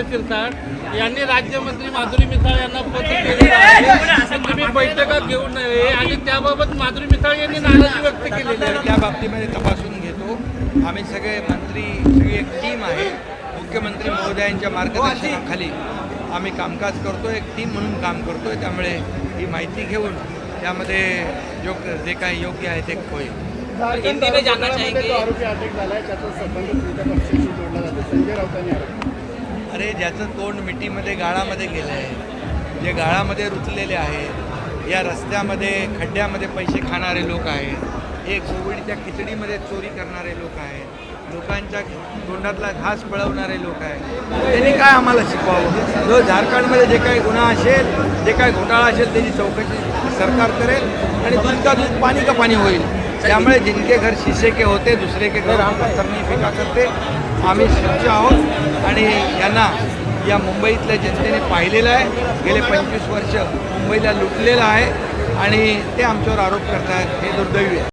संजय शिरसाट यांनी राज्यमंत्री माधुरी मिसाळ यांना पत्र केलेलं आहे. की तुम्ही बैठका घेऊ नये आणि त्याबाबत माधुरी मिसाळ यांनी नाराजी व्यक्त केलेली आहे. त्या बाबतीमध्ये तपासून घेतो. आम्ही सगळे मंत्री सगळी एक टीम आहे. मुख्यमंत्री महोदयांच्या मार्गदर्शनाखाली आम्ही कामकाज करतो एक टीम म्हणून काम करतोय. त्यामुळे ही माहिती घेऊन त्यामध्ये योग्य जे काही योग्य आहे ते होईल. हिंदी में जानना चाहेंगे जो आरोपी अटक झाला आहे त्याचा संबंध तुमच्या पक्षाशी जोडला जातो संजय राऊतांनी आरोप अरे ज्याचं तोंड मिठीमध्ये गाळामध्ये गेलं आहे जे गाळामध्ये रुतलेले आहेत या रस्त्यामध्ये खड्ड्यामध्ये पैसे खाणारे लोक आहेत हे कोविडच्या खिचडीमध्ये चोरी करणारे लोक आहेत लोकांच्या तोंडातला घास पळवणारे लोक आहेत. त्यांनी काय आम्हाला शिकवावं? जो झारखंडमध्ये जे काही गुन्हा असेल जे काही घोटाळा असेल त्याची चौकशी सरकार करेल आणि दूध का दूध पाणी का पाणी होईल? त्यामुळे जिनके घर शीशे के होते दुसरे के घर आम्हाला पत्थर करते. आम्ही स्वच्छ आहोत. आणि यांना या मुंबईतल्या जनतेने पाहिलेलं आहे. गेले पंचवीस वर्ष मुंबईला लुटलेलं आहे आणि ते आमच्यावर आरोप करतात हे दुर्दैवी आहे.